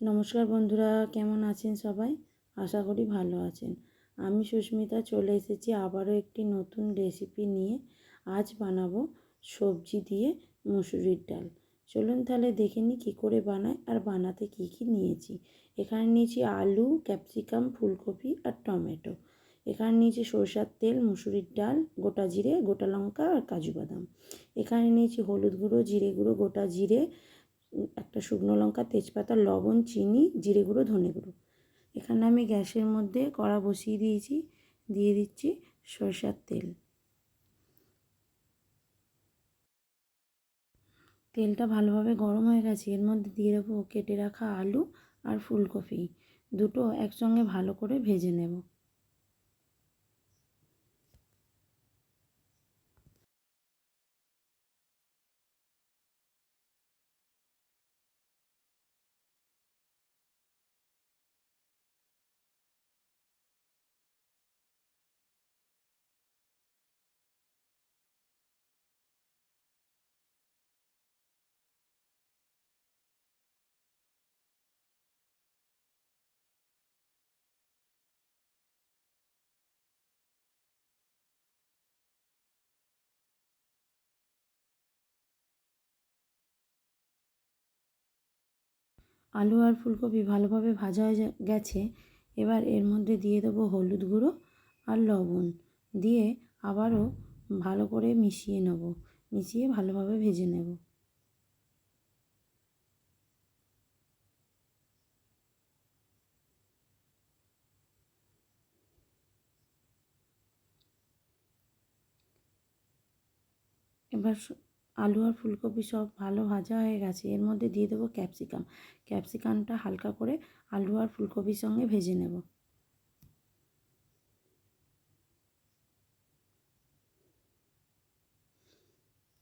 নমস্কার বন্ধুরা, কেমন আছেন সবাই? আশা করি ভালো আছেন। আমি সুস্মিতা, চলে এসেছি আবারও একটি নতুন রেসিপি নিয়ে। আজ বানাবো সবজি দিয়ে মুসুরির ডাল। চলুন তাহলে দেখে নিই কী করে বানায় আর বানাতে কি কি নিয়েছি। এখানে নিয়েছি আলু, ক্যাপসিকাম, ফুলকপি আর টমেটো। এখানে নিয়েছি সরষার তেল, মুসুরির ডাল, গোটা জিরে, গোটা লঙ্কা আর কাজু বাদাম। এখানে নিয়েছি হলুদ গুঁড়ো, জিরে গুঁড়ো, গোটা জিরে একটা শুকনো লঙ্কা, তেজপাতা, লবণ, চিনি, জিরে গুঁড়ো, ধনে গুঁড়ো। এখানে আমি গ্যাসের মধ্যে কড়া বসিয়ে দিয়েছি, দিয়ে দিচ্ছি সরষার তেল। তেলটা ভালোভাবে গরম হয়ে গেছে, এর মধ্যে দিয়ে দেবো কেটে রাখা আলু আর ফুলকপি। দুটো একসঙ্গে ভালো করে ভেজে নেব। আলু আর ফুলকপি ভালোভাবে ভাজা হয়ে গেছে, এবার এর মধ্যে দিয়ে দেবো হলুদ গুঁড়ো আর লবণ। দিয়ে আবারও ভালো করে মিশিয়ে নেব, মিশিয়ে ভালোভাবে ভেজে নেব। এবার আলু আর ফুলকপি সব ভালো ভাজা হয়ে গেছে। এর মধ্যে দিয়ে দেবো ক্যাপসিকাম। ক্যাপসিকামটা হালকা করে আলু আর ফুলকপির সঙ্গে ভেজে নেব।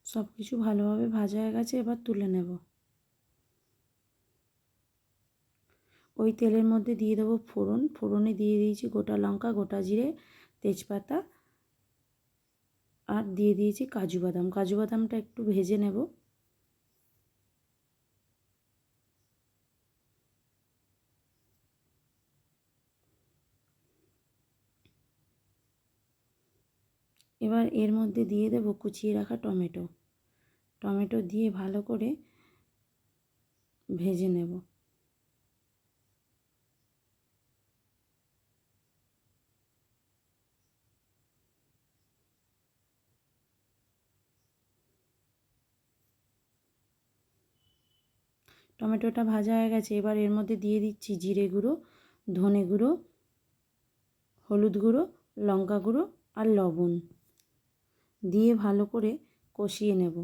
সব কিছু ভালোভাবে ভাজা হয়ে গেছে, এবার তুলে নেব। ওই তেলের মধ্যে দিয়ে দেবো ফোড়ন। ফোড়নে দিয়ে দিয়েছি গোটা লঙ্কা, গোটা জিরে, তেজপাতা আর দিয়ে দিয়েছি কাজু বাদাম। কাজু বাদামটা একটু ভেজে নেব। এবার এর মধ্যে দিয়ে দেবো কুচিয়ে রাখা টমেটো। টমেটো দিয়ে ভালো করে ভেজে নেব। টমেটোটা ভাজা হয়ে গেছে, এবার এর মধ্যে দিয়ে দিচ্ছি জিরে গুঁড়ো, ধনে গুঁড়ো, হলুদ গুঁড়ো, লঙ্কা গুঁড়ো আর লবণ। দিয়ে ভালো করে কষিয়ে নেব।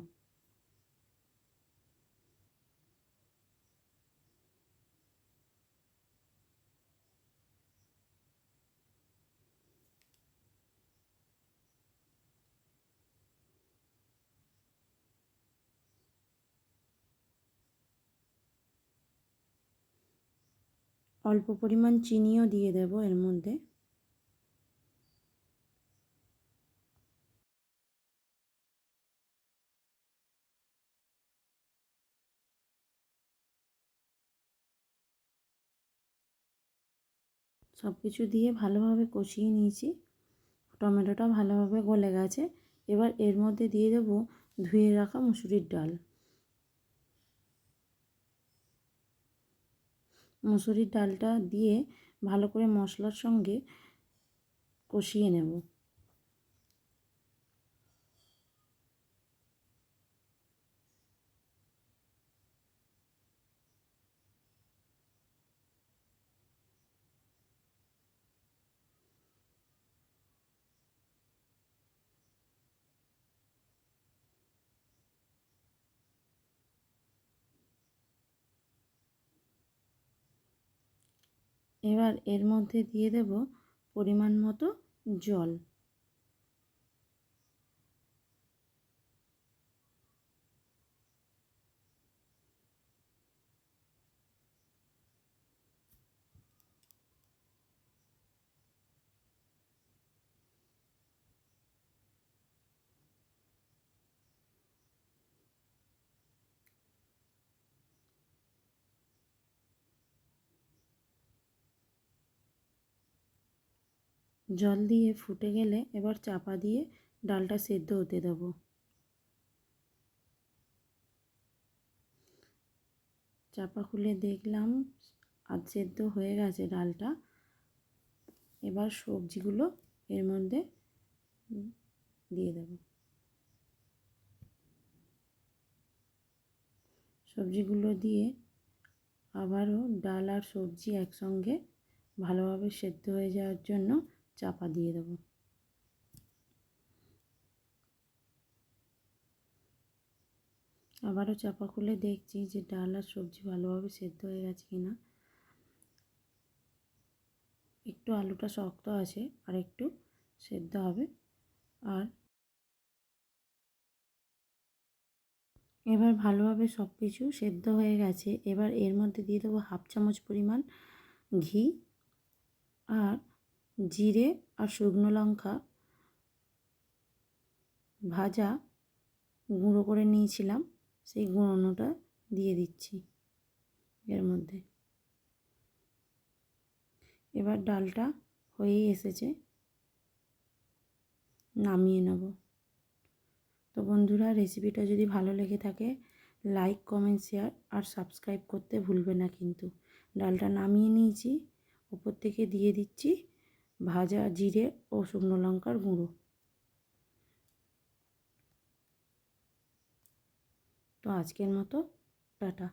অল্প পরিমাণ চিনিও দিয়ে দেব এর মধ্যে। সব কিছু দিয়ে ভালোভাবে কষিয়ে নিয়েছি। টমেটোটা ভালোভাবে গলে গেছে। এবার এর মধ্যে দিয়ে দেব ধুয়ে রাখা মুসুরির ডাল। মুসুরির ডালটা দিয়ে ভালো করে মশলার সঙ্গে কষিয়ে নেব। এবার এর মধ্যে দিয়ে দেব পরিমাণ মতো জল। জল দিয়ে ফুটে গেলে এবার চাপা দিয়ে ডালটা সেদ্ধ হতে দেবো। চাপা খুলে দেখলাম আর সেদ্ধ হয়ে গেছে ডালটা। এবার সবজিগুলো এর মধ্যে দিয়ে দেব। সবজিগুলো দিয়ে আবারও ডাল আর সবজি একসঙ্গে ভালোভাবে সেদ্ধ হয়ে যাওয়ার জন্য চাপা দিয়ে দেবো। আবারও চাপা খুলে দেখছি যে ডাল আর সবজি ভালোভাবে সেদ্ধ হয়ে গেছে কি না একটু আলুটা শক্ত আছে আর একটু সেদ্ধ হবে। আর এবার ভালোভাবে সব কিছু সেদ্ধ হয়ে গেছে। এবার এর মধ্যে দিয়ে দেবো হাফ চামচ পরিমাণ ঘি। আর জিরে আর শুকনো লঙ্কা ভাজা গুঁড়ো করে নিয়েছিলাম, সেই গুঁড়োনোটা দিয়ে দিচ্ছি এর মধ্যে। এবার ডালটা হয়েই এসেছে, নামিয়ে নেব। তো বন্ধুরা, রেসিপিটা যদি ভালো লেগে থাকে, লাইক, কমেন্ট, শেয়ার আর সাবস্ক্রাইব করতে ভুলবে না কিন্তু। ডালটা নামিয়ে নিয়েছি, ওপর থেকে দিয়ে দিচ্ছি ভাজা জিরে ও শুকনো লঙ্কার গুঁড়ো। তো আজকের মতো টাটা।